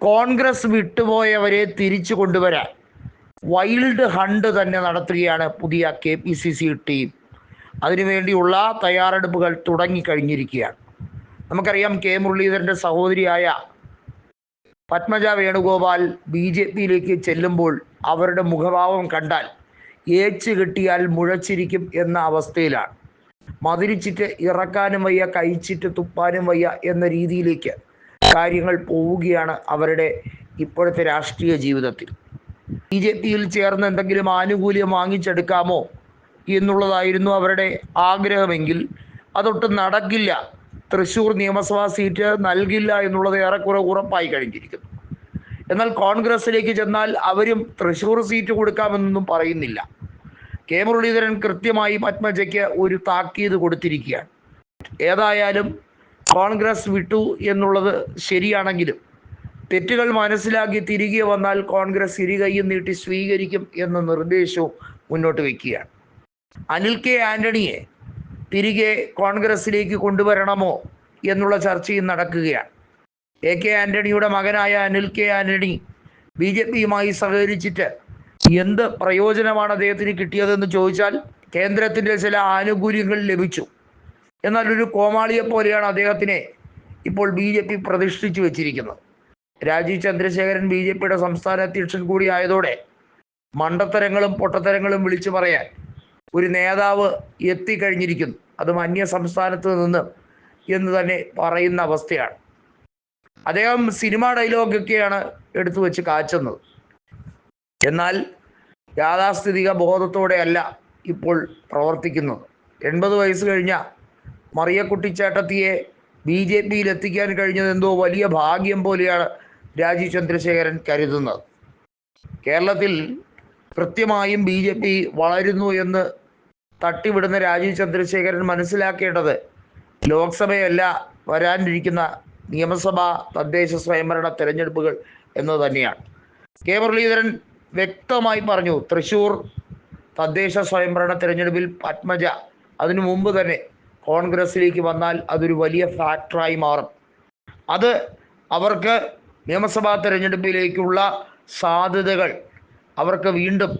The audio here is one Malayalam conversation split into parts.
കോൺഗ്രസ് വിട്ടുപോയവരെ തിരിച്ചു കൊണ്ടുവരാൻ വൈൽഡ് ഹണ്ട് തന്നെ നടത്തുകയാണ് പുതിയ K P C C team. അതിനുവേണ്ടിയുള്ള തയ്യാറെടുപ്പുകൾ തുടങ്ങിക്കഴിഞ്ഞിരിക്കുകയാണ്. നമുക്കറിയാം കെ മുരളീധരന്റെ സഹോദരിയായ പത്മജ വേണുഗോപാൽ ബി ജെ പിയിലേക്ക് ചെല്ലുമ്പോൾ അവരുടെ മുഖഭാവം കണ്ടാൽ ഏച്ച് കിട്ടിയാൽ മുഴച്ചിരിക്കും എന്ന അവസ്ഥയിലാണ്. മതിരിച്ചിട്ട് ഇറക്കാനും വയ്യ കഴിച്ചിട്ട് തുപ്പാനും വയ്യ എന്ന രീതിയിലേക്ക് കാര്യങ്ങൾ പോവുകയാണ് അവരുടെ ഇപ്പോഴത്തെ രാഷ്ട്രീയ ജീവിതത്തിൽ. ബി ജെ പിയിൽ ചേർന്ന് എന്തെങ്കിലും ആനുകൂല്യം വാങ്ങിച്ചെടുക്കാമോ എന്നുള്ളതായിരുന്നു അവരുടെ ആഗ്രഹമെങ്കിൽ അതൊട്ടും നടക്കില്ല. തൃശ്ശൂർ നിയമസഭാ സീറ്റ് നൽകില്ല എന്നുള്ളത് ഏറെക്കുറെ ഉറപ്പായി കഴിഞ്ഞിരിക്കുന്നു. എന്നാൽ കോൺഗ്രസിലേക്ക് ചെന്നാൽ അവരും തൃശ്ശൂർ സീറ്റ് കൊടുക്കാമെന്നൊന്നും പറയുന്നില്ല. കെ മുരളീധരൻ കൃത്യമായി പത്മജയ്ക്ക് ഒരു താക്കീത് കൊടുത്തിരിക്കുകയാണ്. ഏതായാലും കോൺഗ്രസ് വിട്ടു എന്നുള്ളത് ശരിയാണെങ്കിലും തെറ്റുകൾ മനസ്സിലാക്കി തിരികെ വന്നാൽ കോൺഗ്രസ് ഇരുകൈയും നീട്ടി സ്വീകരിക്കും എന്ന നിർദ്ദേശവും മുന്നോട്ട് വയ്ക്കുകയാണ് അനിൽ കെ ആന്റണിയെ തിരികെ കോൺഗ്രസിലേക്ക് കൊണ്ടുവരണമോ എന്നുള്ള ചർച്ചയും നടക്കുകയാണ്. എ കെ ആന്റണിയുടെ മകനായ Anil K Antony B J പിയുമായി സഹകരിച്ചിട്ട് എന്ത് പ്രയോജനമാണ് അദ്ദേഹത്തിന് കിട്ടിയതെന്ന് ചോദിച്ചാൽ കേന്ദ്രത്തിന്റെ ചില ആനുകൂല്യങ്ങൾ ലഭിച്ചു. എന്നാൽ ഒരു കോമാളിയെ പോലെയാണ് അദ്ദേഹത്തിനെ ഇപ്പോൾ ബി ജെ പി പ്രതിഷ്ഠിച്ചു വെച്ചിരിക്കുന്നത്. രാജീവ് ചന്ദ്രശേഖരൻ ബി ജെ പിയുടെ സംസ്ഥാന അധ്യക്ഷൻ കൂടി ആയതോടെ മണ്ടത്തരങ്ങളും പൊട്ടത്തരങ്ങളും വിളിച്ചു പറയാൻ ഒരു നേതാവ് എത്തിക്കഴിഞ്ഞിരിക്കുന്നു. അതും അന്യ സംസ്ഥാനത്ത് നിന്ന് എന്ന് തന്നെ പറയുന്ന അവസ്ഥയാണ്. അദ്ദേഹം സിനിമ ഡയലോഗൊക്കെയാണ് എടുത്തു വെച്ച് കാച്ചുന്നത്. എന്നാൽ യാഥാസ്ഥിതിക ബോധത്തോടെയല്ല ഇപ്പോൾ പ്രവർത്തിക്കുന്നത്. എൺപത് വയസ്സ് കഴിഞ്ഞ മറിയക്കുട്ടിച്ചേട്ടത്തിയെ ബി ജെ പിയിൽ എത്തിക്കാൻ കഴിഞ്ഞത് എന്തോ വലിയ ഭാഗ്യം പോലെയാണ് രാജീവ് ചന്ദ്രശേഖരൻ കരുതുന്നത്. കേരളത്തിൽ കൃത്യമായും ബി ജെ പി വളരുന്നു എന്ന് തട്ടിവിടുന്ന രാജീവ് ചന്ദ്രശേഖരൻ മനസ്സിലാക്കേണ്ടത് ലോക്സഭയല്ല വരാനിരിക്കുന്ന നിയമസഭാ തദ്ദേശ സ്വയംഭരണ തെരഞ്ഞെടുപ്പുകൾ എന്ന് തന്നെയാണ്. കെ മുരളീധരൻ വ്യക്തമായി പറഞ്ഞു തൃശൂർ തദ്ദേശ സ്വയംഭരണ തെരഞ്ഞെടുപ്പിൽ പത്മജ അതിനു മുമ്പ് തന്നെ കോൺഗ്രസിലേക്ക് വന്നാൽ അതൊരു വലിയ ഫാക്ടറായി മാറും. അത് അവർക്ക് നിയമസഭാ തെരഞ്ഞെടുപ്പിലേക്കുള്ള സാധ്യതകൾ അവർക്ക് വീണ്ടും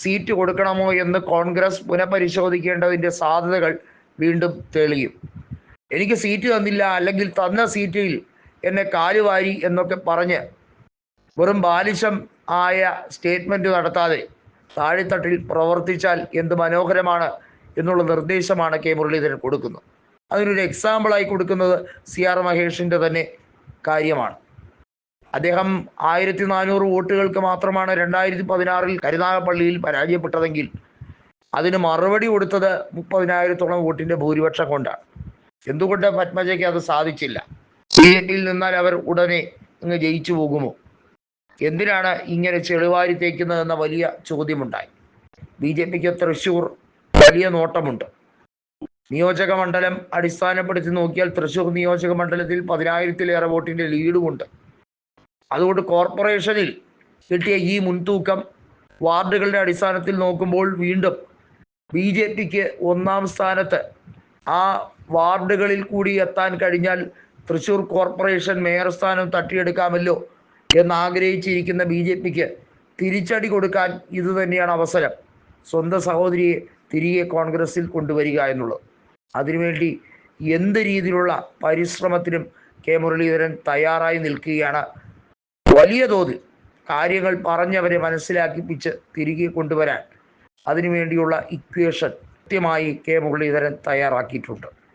സീറ്റ് കൊടുക്കണമോ എന്ന് കോൺഗ്രസ് പുനഃപരിശോധിക്കേണ്ടതിന്റെ സാധ്യതകൾ വീണ്ടും തെളിയും. എനിക്ക് സീറ്റ് തന്നില്ല അല്ലെങ്കിൽ തന്ന സീറ്റിൽ എന്നെ കാലുവാരി എന്നൊക്കെ പറഞ്ഞ് വെറും ബാലിശം ആയ സ്റ്റേറ്റ്മെന്റ് നടത്താതെ താഴെത്തട്ടിൽ പ്രവർത്തിച്ചാൽ എന്ത് മനോഹരമാണ് എന്നുള്ള നിർദ്ദേശമാണ് കെ മുരളീധരൻ കൊടുക്കുന്നത്. അതിനൊരു എക്സാമ്പിളായി കൊടുക്കുന്നത് സി ആർ മഹേഷിന്റെ തന്നെ കാര്യമാണ്. അദ്ദേഹം ആയിരത്തി നാനൂറ് വോട്ടുകൾക്ക് മാത്രമാണ് രണ്ടായിരത്തി പതിനാറിൽ കരുനാഗപ്പള്ളിയിൽ പരാജയപ്പെട്ടതെങ്കിൽ അതിന് മറുപടി കൊടുത്തത് മുപ്പതിനായിരത്തോളം വോട്ടിന്റെ ഭൂരിപക്ഷം കൊണ്ടാണ്. എന്തുകൊണ്ട് പത്മജയ്ക്ക് അത് സാധിച്ചില്ല? സി ഡിയിൽ നിന്നാൽ അവർ ഉടനെ അങ്ങ് ജയിച്ചു പോകുമോ? എന്തിനാണ് ഇങ്ങനെ ചെളിവാരി തേക്കുന്നതെന്ന വലിയ ചോദ്യമുണ്ടായി. ബി ജെ പിക്ക് തൃശ്ശൂർ വലിയ നോട്ടമുണ്ട്. നിയോജക മണ്ഡലം അടിസ്ഥാനപ്പെടുത്തി നോക്കിയാൽ തൃശൂർ നിയോജക മണ്ഡലത്തിൽ പതിനായിരത്തിലേറെ വോട്ടിന്റെ ലീഡുമുണ്ട്. അതുകൊണ്ട് കോർപ്പറേഷനിൽ കിട്ടിയ ഈ മുൻതൂക്കം വാർഡുകളുടെ അടിസ്ഥാനത്തിൽ നോക്കുമ്പോൾ വീണ്ടും ബി ജെ പിക്ക് ഒന്നാം സ്ഥാനത്ത് ആ വാർഡുകളിൽ കൂടി എത്താൻ കഴിഞ്ഞാൽ തൃശൂർ കോർപ്പറേഷൻ മേയർ സ്ഥാനം തട്ടിയെടുക്കാമല്ലോ എന്നാഗ്രഹിച്ചിരിക്കുന്ന ബി ജെ പിക്ക് തിരിച്ചടി കൊടുക്കാൻ ഇത് തന്നെയാണ് അവസരം. സ്വന്തം സഹോദരിയെ തിരികെ കോൺഗ്രസിൽ കൊണ്ടുവരിക എന്നുള്ളത്. അതിനുവേണ്ടി എന്ത് രീതിയിലുള്ള പരിശ്രമത്തിനും കെ മുരളീധരൻ തയ്യാറായി നിൽക്കുകയാണ്. വലിയ തോതിൽ കാര്യങ്ങൾ പറഞ്ഞവരെ മനസ്സിലാക്കിപ്പിച്ച് തിരികെ കൊണ്ടുവരാൻ അതിനുവേണ്ടിയുള്ള ഇക്വേഷൻ കൃത്യമായി കെ മുരളീധരൻ തയ്യാറാക്കിയിട്ടുണ്ട്.